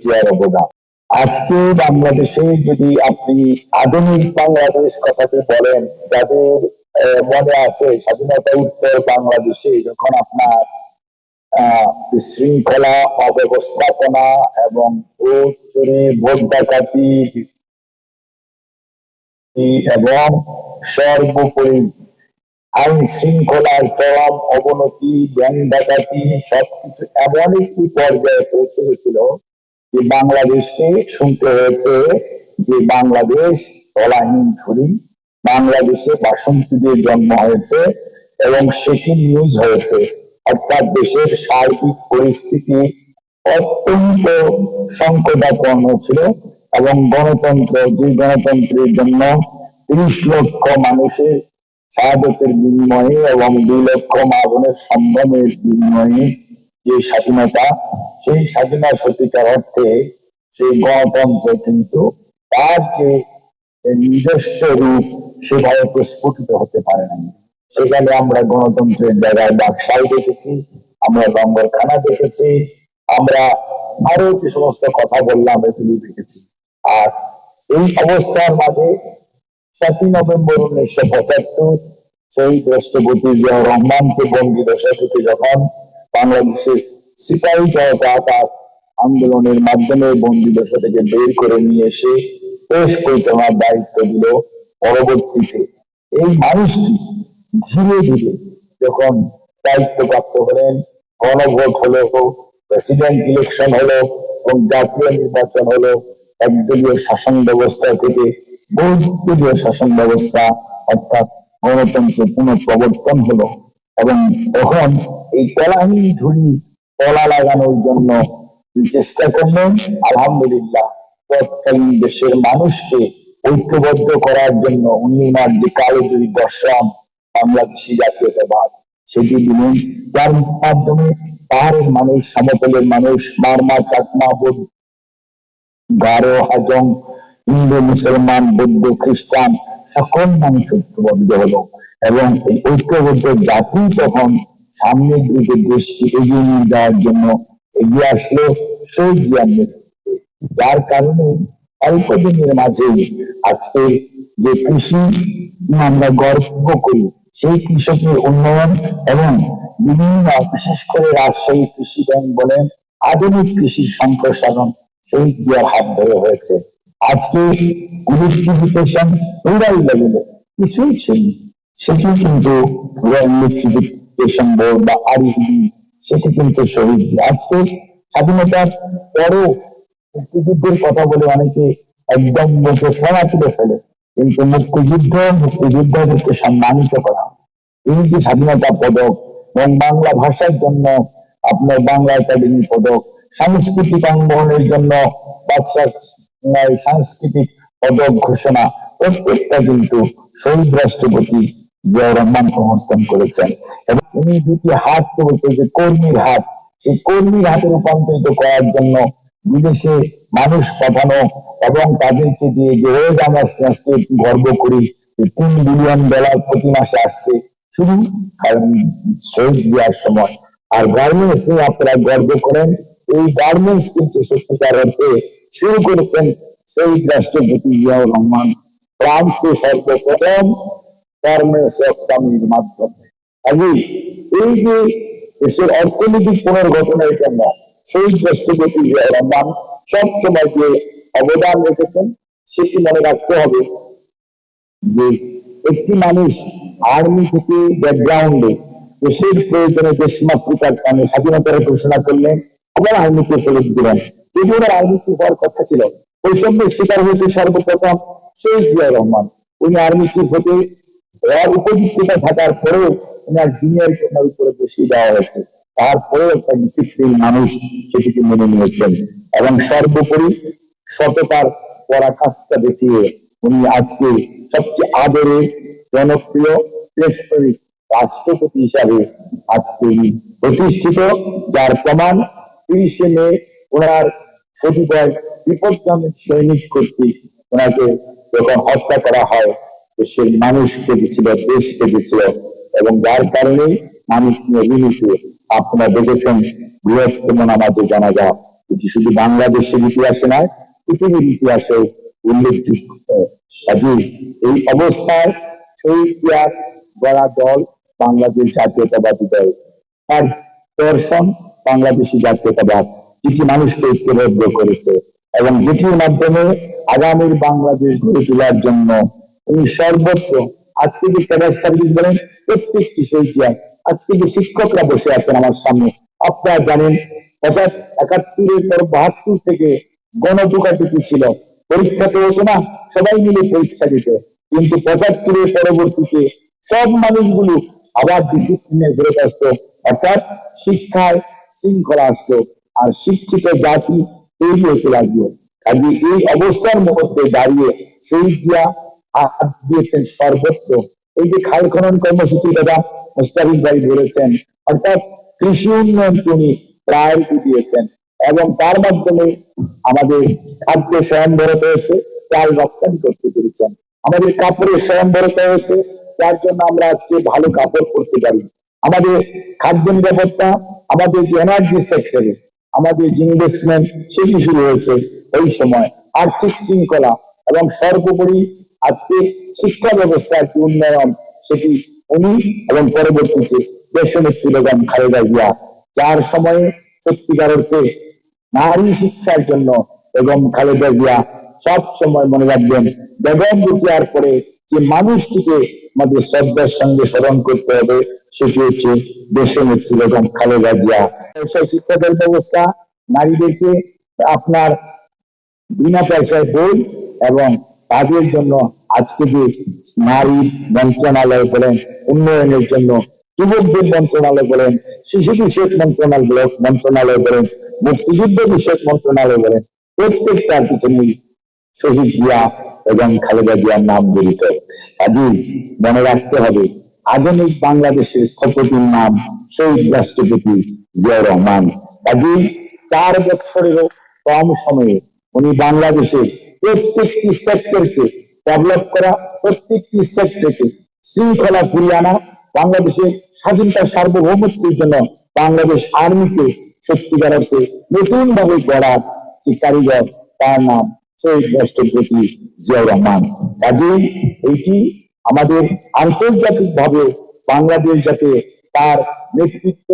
জিয়ার অবদান আজকে বাংলাদেশে যদি আপনি আধুনিক বাংলাদেশ কথাকে বলেন যাদের মনে আছে স্বাধীনতা উত্তর বাংলাদেশে যখন আপনার আহ, বিশৃঙ্খলা অব্যবস্থাপনা এবং চুরি ভোট ডাকাতি এবং সর্বোপরি আইন শৃঙ্খলার চরম অবনতি ব্যাংক ডাকাতি সবকিছু এমন একটি পর্যায়ে পৌঁছে গেছিল যে বাংলাদেশকে শুনতে হয়েছে যে বাংলাদেশ কলাহীন ছুরি, বাংলাদেশে বাসন্তীদের জন্ম হয়েছে এবং সেটি নিউজ হয়েছে। অর্থাৎ দেশের সার্বিক পরিস্থিতি অত্যন্ত সংকটাপন্ন ছিল এবং গণতন্ত্র, যে গণতন্ত্রের জন্য তিরিশ লক্ষ মানুষের শাহাদতের বিনিময়ে এবং দুই লক্ষ মা বোনের সম্ভ্রমের বিনিময়ে যে স্বাধীনতা, সেই স্বাধীনতা সত্যিকার অর্থে সেই গণতন্ত্র কিন্তু তার যে নিজস্ব রূপ, সেভাবে প্রস্ফুটিত হতে পারে নাই। সেখানে আমরা গণতন্ত্রের জায়গায় বাকশাল দেখেছি, আমরা লঙ্গরখানা দেখেছি, আমরা আরও যে সমস্ত কথা বললাম এগুলি দেখেছি। আর এই অবস্থার মাঝে সাতই নভেম্বর উনিশশো পঁচাত্তর শহীদ রাষ্ট্রপতি জিয়া রহমানকে বন্দি দশা থেকে যখন বাংলাদেশের সিপাহী জনতা আন্দোলনের মাধ্যমে বন্দি দশা থেকে বের করে নিয়ে এসে দেশ পরিচালনার দায়িত্ব দিল পরবর্তীতে। এই মানুষটি ধীরে ধীরে যখন দায়িত্বপ্রাপ্ত হলেন, গণভোট হলো প্রেসিডেন্ট ইলেকশন হলো এবং জাতীয় নির্বাচন হলো, একদলীয় শাসন ব্যবস্থা থেকে বহুদলীয় শাসন ব্যবস্থা অর্থাৎ গণতন্ত্র পুনঃপ্রবর্তন হলো। এবং তখন এই কলাহীন ঝুড়ি তলা লাগানোর জন্য চেষ্টা করলেন, আলহামদুলিল্লাহ, তৎকালীন দেশের মানুষকে ঐক্যবদ্ধ করার জন্য উনি ওনার যে কালো দুই দর্শন, বাংলাদেশি জাতীয়তাবাদ, সেটি দিলেন। যার মাধ্যমে পাহাড়ের মানুষ, সমতলের মানুষ মারমা চাকমা, বৌদ্ধ, গারো, হাজং, হিন্দু, মুসলমান, বৌদ্ধ, খ্রিস্টান সকল মানুষ ঐক্যবদ্ধ হলো। এবং ঐক্যবদ্ধ জাতি তখন সামনের দিকে দেশকে এগিয়ে নিয়ে যাওয়ার জন্য এগিয়ে আসলো জিয়ার নেতৃত্বে। যার কারণে অল্প দিনের মাঝে আজকে যে কৃষি আমরা গর্ব করি, সেই কৃষকের উন্নয়ন এবং বিভিন্ন বিশেষ করে রাজশাহী কৃষি ব্যাংক বলেন, আধুনিক কৃষির সম্প্রসারণ শহীদ জিয়ার হাত ধরে হয়েছে। আজকে ইলেকট্রিফিকেশন রুরাল লেভেলে, কিছুই ছিল সেটি কিন্তু বোর্ড বা আরইবি সেটি কিন্তু শহীদ। আজকে স্বাধীনতার পরও মুক্তিযুদ্ধের কথা বলে অনেকে একদম মুখে সোনা তুলে ফেলে। কিন্তু মুক্তিযুদ্ধ, মুক্তিযোদ্ধাদেরকে সম্মানিত করা। যে স্বাধীনতা পদক এবং বাংলা ভাষার জন্য, আপনার বাংলা একাডেমি পদক, সাংস্কৃতিক অঙ্গনের জন্য সাংস্কৃতিক পদক ঘোষণা, প্রত্যেকটা কিন্তু শহীদ রাষ্ট্রপতি সমর্থন করেছেন। এবং উনি দুটি বলতে যে কর্মীর হাত সেই কর্মীর হাতে রূপান্তরিত করার জন্য বিদেশে মানুষ পাঠানো এবং তাদেরকে দিয়ে যে রোজ আমরা গর্ব করি যে তিন বিলিয়ন ডলার প্রতি মাসে আসছে, শুধু শহীদ জিয়ার সময়। আর গার্মেন্টস নিয়ে আপনারা গর্ব করেন, এই গার্মেন্টস কিন্তু সত্যিকার অর্থে শুরু করেছেন শহীদ রাষ্ট্রপতি জিয়াউর রহমান। ফ্রান্সে সর্বপ্রথম গার্মেন্টস রপ্তানির মাধ্যমে। কাজেই এই যে দেশের অর্থনৈতিক পুনর্গঠনের জন্য শহীদ রাষ্ট্রপতি রহমান সবসময় যে অবদান রেখেছেন, সেটি মনে রাখতে হবে যে একটি মানুষ আর্মি থেকে ব্যাকগ্রাউন্ডে দেশের প্রয়োজনে দেশমাতৃকার টানে স্বাধীনতার ঘোষণা করলেন, আবার আর্মিকে ফেরত দিলেন। যদিও ওনার আর্মিতে হওয়ার কথা ছিল, বৈষম্যের শিকার হয়েছে সর্বপ্রথম শেখ জিয়া রহমান। উনি আর্মি চিফ হতে হওয়ার উপযুক্ততা থাকার পরেও ওনার জুনিয়র ওনার উপরে বসিয়ে দেওয়া হয়েছে। তারপরেও একটা ডিসিপ্লিন মানুষ সেটিকে মেনে নিয়েছেন। এবং সর্বোপরি সততার দেখিয়ে উনি আজকে সবচেয়ে আদরের, জনপ্রিয় দেশপ্রেমিক রাষ্ট্রপতি হিসাবে আজকে উনি প্রতিষ্ঠিত, যার প্রমাণ তিরিশে মে ওনার প্রতিপয় বিপজ্জনক সৈনিক কর্তৃক ওনাকে যখন হত্যা করা হয় দেশের মানুষ কেঁদেছিল, দেশ কেঁদেছিল এবং যার কারণে মানুষ নিয়ে আপনারা দেখেছেন বৃহত্তম নামাজে জানাজা। এটি শুধু বাংলাদেশের ইতিহাসে নয়, পৃথিবীর ইতিহাসে উল্লেখযোগ্য। এই অবস্থায় শহীদ জিয়ার গড়া দল বাংলাদেশ জাতীয়তাবাদী দল। তার দর্শন বাংলাদেশি জাতীয়তাবাদ, যেটি মানুষকে ঐক্যবদ্ধ করেছে এবং যেটির মাধ্যমে আগামীর বাংলাদেশ গড়ে তোলার জন্য উনি সর্বত্র আজকে যে ক্যাডার সার্ভিস বলেন প্রত্যেকটি শহীদ জিয়া আজকে যে শিক্ষকরা বসে আছেন আমার সামনে, আপনারা জানেন পঁচাশ একাত্তরের পর বাহাত্তর থেকে গণটুকাটুকি ছিল। পরীক্ষা তো হতো না, সবাই মিলে পরীক্ষা দিত। কিন্তু পঁচাত্তরের পরবর্তীতে সব মানুষগুলো আবার ডিসিপ্লিনে ফেরত আসতো, অর্থাৎ শিক্ষায় শৃঙ্খলা আসতো আর শিক্ষিত জাতি তৈরি হতে লাগল। কাজে এই অবস্থার মধ্যে দাঁড়িয়ে শহীদ জিয়া দিয়েছেন সর্বত্র। এই যে খাল খনন ভাই বলেছেন, অর্থাৎ কৃষি উন্নয়ন তিনি প্রায়োরিটি দিয়েছেন। এবং তার মাধ্যমে আমাদের খাদ্য স্বয়ংবরত হয়েছে, চাল রপ্তানি করতে পেরেছেন। আমাদের কাপড়ের হয়েছে, যার জন্য আমরা আজকে ভালো কাপড় পরতে পারি। আমাদের খাদ্য নিরাপত্তা, আমাদের যে এনার্জি সেক্টরে আমাদের যে ইনভেস্টমেন্ট সেটি শুরু হয়েছে ওই সময়। আর্থিক শৃঙ্খলা এবং সর্বোপরি আজকে শিক্ষা ব্যবস্থার যে উন্নয়ন, সেটি উনি এবং পরবর্তীতে দেশনেত্রী খালেদা জিয়া। যার সময়ে সত্যিকার অর্থে নারী শিক্ষার জন্য বেগম খালেদা জিয়া সব সময় মনে রাখবেন, বেগম রুকিয়ার পরে যে মানুষটিকে আমাদের শ্রদ্ধার সঙ্গে স্মরণ করতে হবে, সেটি হচ্ছে দেশনেত্রী বেগম খালেদা জিয়া। শিক্ষাদের ব্যবস্থা, নারীদেরকে আপনার বিনা পয়সায় বই এবং তাদের জন্য আজকে যে নারী মন্ত্রণালয় বলেন, উন্নয়নের জন্য যুবকদের মন্ত্রণালয় বলেন শিশু বিষয়ক মন্ত্রণালয় মন্ত্রণালয় বলেন, মুক্তিযুদ্ধ বিষয়ক মন্ত্রণালয় বলেন প্রত্যেকটার পিছনেই শহীদ জিয়া এবং খালেদা জিয়ার নাম জড়িত। কাজেই মনে রাখতে হবে, আধুনিক বাংলাদেশের স্থপতির নাম শহীদ রাষ্ট্রপতি জিয়া রহমান। কাজেই চার বছরেরও কম সময়ে উনি বাংলাদেশের প্রত্যেকটি সেক্টরকে ডেভেলপ করা প্রত্যেকটি সেক্টরকে শৃঙ্খলা ফিরিয়ে আনা বাংলাদেশের স্বাধীনতা সার্বভৌমত্বের জন্য বাংলাদেশ আর্মিকে সত্যিকার অর্থে নতুন ভাবে গড়ার যে কারিগর, তার নাম শহীদ রাষ্ট্রপতি জিয়াউর রহমান। কাজেই এইটি আমাদের আন্তর্জাতিক ভাবে বাংলাদেশ যাতে তার নেতৃত্ব,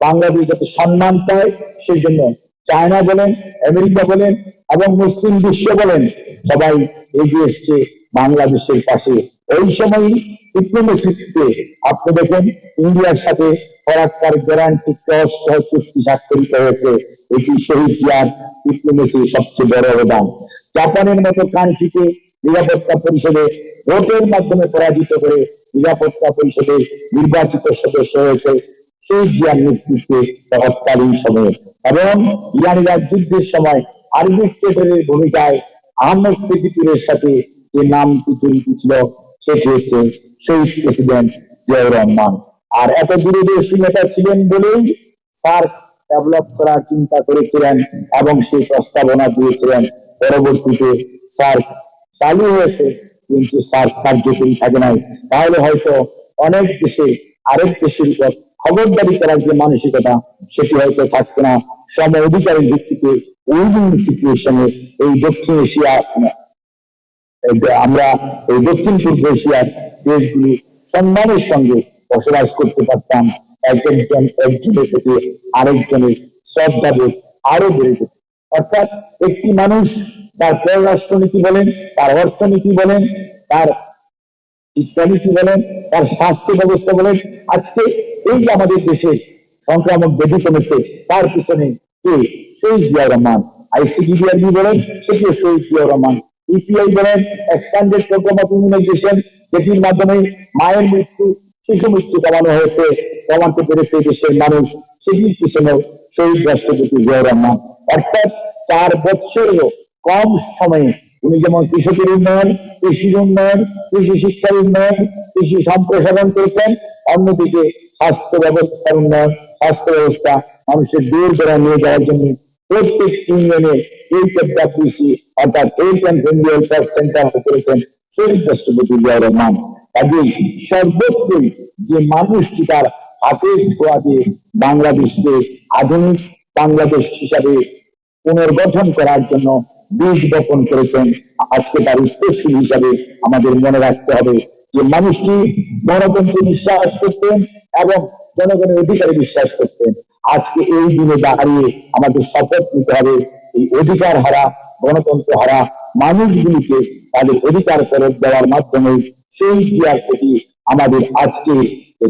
বাংলাদেশ যাতে সম্মান পায়, সেই জন্য চায়না বলেন, আমেরিকা বলেন এবং মুসলিম বিশ্ব বলেন, সবাই এগিয়ে এসছে বাংলাদেশের পাশে। ওই সময় ডিপ্লোমেসিতে আপনি দেখেন ইন্ডিয়ার সাথে ফরাক্কার গ্যারান্টি ক্রস চুক্তি স্বাক্ষরিত হয়েছে। এটি শহীদ জিয়ার ডিপ্লোমেসির সবচেয়ে বড় অবদান। জাপানের মতো কান্ট্রিকে নিরাপত্তা পরিষদে ভোটের মাধ্যমে পরাজিত করে নিরাপত্তা পরিষদে নির্বাচিত সদস্য হয়েছে শহীদ জিয়ার নেতৃত্বে তৎকালীন সময়ে। এবং ইরান যুদ্ধের সময় আর্বিট্রেটরের ভূমিকায় আহমদ সিদ্দিকুরের সাথে যে নামটি জড়িত ছিল, সেটি হচ্ছে শহীদ প্রেসিডেন্ট জিয়াউর রহমান। আর এত দূরদর্শী নেতা ছিলেন বলেই সার্ক ডেভেলপ করার চিন্তা করেছিলেন এবং সেই প্রস্তাবনা দিয়েছিলেন। পরবর্তীতে সার্ক চালু হয়েছে, কিন্তু সার্ক কার্যকরী থাকে নাই। তাহলে হয়তো অনেক দেশে আরেক দেশের উপর খবরদারি করার যে মানসিকতা, সেটি হয়তো থাকতো না। সম অধিকারের ভিত্তিতে উইনিং সিচুয়েশনে এই দক্ষিণ এশিয়া আমরা এই দক্ষিণ পূর্ব এশিয়ার দেশগুলি সম্মানের সঙ্গে বসবাস করতে পারতাম। একজন একজনের থেকে আরেকজনের শ্রদ্ধাবোধ আরও বেড়ে যেত। অর্থাৎ একটি মানুষ তার পররাষ্ট্রনীতি বলেন, তার অর্থনীতি বলেন, তার শিক্ষানীতি বলেন তার স্বাস্থ্য ব্যবস্থা বলেন আজকে এই যে আমাদের দেশে সংক্রামক ব্যাধি কমেছে, তার পিছনে কে? শহীদ জিয়াউর রহমান আইসিডিডিআরবি বলেন সেটিও শহীদ জিয়াউর রহমান। ইপিআই বলেন এক্সপ্যান্ডেড প্রোগ্রাম অফ ইমিউনাইজেশন যেটির মাধ্যমে মায়ের মৃত্যু, শিশু মৃত্যু কমানো হয়েছে, কমাতে পেরেছে দেশের মানুষ। সেটির পিছনে শহীদ রাষ্ট্রপতি জিয়াউর রহমান। অর্থাৎ চার বছরেরও কম সময়ে উনি যেমন কৃষকের উন্নয়ন কৃষির উন্নয়ন, কৃষি শিক্ষার উন্নয়ন, কৃষি সম্প্রসারণ করেছেন, অন্যদিকে স্বাস্থ্য ব্যবস্থার উন্নয়ন, স্বাস্থ্য ব্যবস্থা মানুষের দূর দূরা নিয়ে যাওয়ার জন্য প্রত্যেক ইউনিয়নে এইচ এফ ডাব্লিউসি অর্থাৎ H and family welfare centre করেছেন শহীদ রাষ্ট্রপতি জিয়াউর রহমান। কাজেই সর্বত্রই যে মানুষটি তার হাতের ছোঁয়া দিয়ে বাংলাদেশকে আধুনিক বাংলাদেশ হিসাবে পুনর্গঠন করার জন্য বীজ বপন করেছেন। আজকে তার উত্তরসূরি হিসাবে আমাদের মনে রাখতে হবে যে মানুষটি গণতন্ত্রে বিশ্বাস করতেন এবং জনগণের অধিকারে বিশ্বাস করতেন। আজকে এই দিনে দাঁড়িয়ে আমাদের শপথ নিতে হবে, এই অধিকার হারা, গণতন্ত্র হারা মানুষগুলিকে তাদের অধিকার ফেরত দেওয়ার মাধ্যমে সেই ক্রিয়ার প্রতি আমাদের আজকে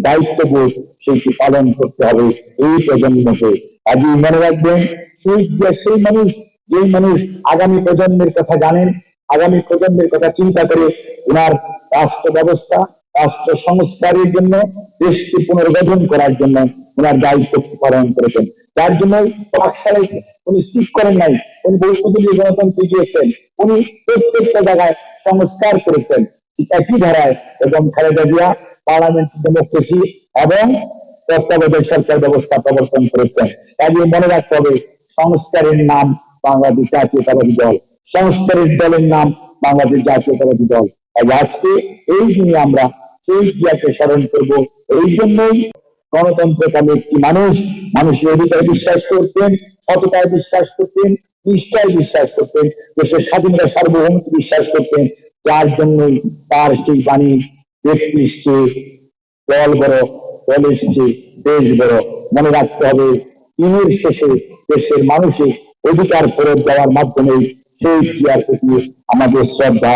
দায়িত্ববোধ সেইটি পালন করতে হবে এই প্রজন্মকে। আজই মনে রাখবেন, সেই সেই মানুষ যে মানুষ আগামী প্রজন্মের কথা জানেন, আগামী প্রজন্মের কথা চিন্তা করে ওনার রাষ্ট্র ব্যবস্থা, রাষ্ট্র সংস্কারের জন্য, দেশকে পুনর্গঠন করার জন্য ওনার দায়িত্ব পালন করেছেন। যার জন্য পাকশালে উনি করেন নাই, উনি বহুদিন গণতন্ত্রে গিয়েছেন উনি প্রত্যেকটা জায়গায় সংস্কার করেছেন। একই ধারায় এবং খালেদা জিয়া পার্লামেন্ট ডেমোক্রেসি এবং তত্ত্বাবধায়ক সরকার ব্যবস্থা প্রবর্তন করেছেন। কাজে মনে রাখতে হবে, সংস্কারের নাম বাংলাদেশ জাতীয়তাবাদী দল। সংস্কারের দলের নাম বাংলাদেশ জাতীয়তাবাদী দল। তাই আজকে এই দিনে আমরা সেই ক্রিয়াকে স্মরণ করব। এই জন্যই গণতন্ত্রকামী একটি মানুষ মানুষের অধিকারে বিশ্বাস করতেন সততায় বিশ্বাস করতেন নিষ্ঠায় বিশ্বাস করতেন, দেশের স্বাধীনতা সার্বভৌমত্ব বিশ্বাস করতেন। যার জন্যই তার সেই বাণী, ব্যক্তির চেয়ে দল বড়, দলের চেয়ে দেশ বড়। মনে রাখতে হবে, দিনের শেষে দেশের মানুষের অধিকার ফেরত দেওয়ার মাধ্যমে সেই ক্রিয়ার প্রতি আমাদের শ্রদ্ধা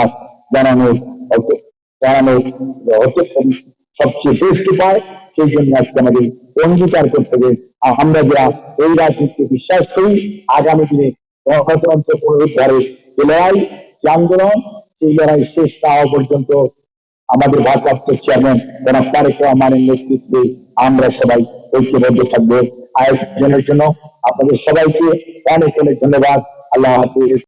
জানানোর জানানোর সবচেয়ে শ্রেষ্ঠ পায় সেই জন্য আজকে আমাদের অঙ্গীকার করতে হবে। আমরা যারা এই রাজনীতিতে বিশ্বাস করি, আগামী দিনে গণতন্ত্র পুনরুদ্ধারে যে লড়াই, যে আন্দোলন, সেই লড়াই শেষ না হওয়া পর্যন্ত আমাদের ভারপ্রাপ্ত চেয়ারম্যান জনাব তারেক রহমানের নেতৃত্বে আমরা সবাই ঐক্যবদ্ধ থাকব। আয়োজনের জন্য আপনাদের সবাইকে অনেক অনেক ধন্যবাদ আল্লাহ হাফিজ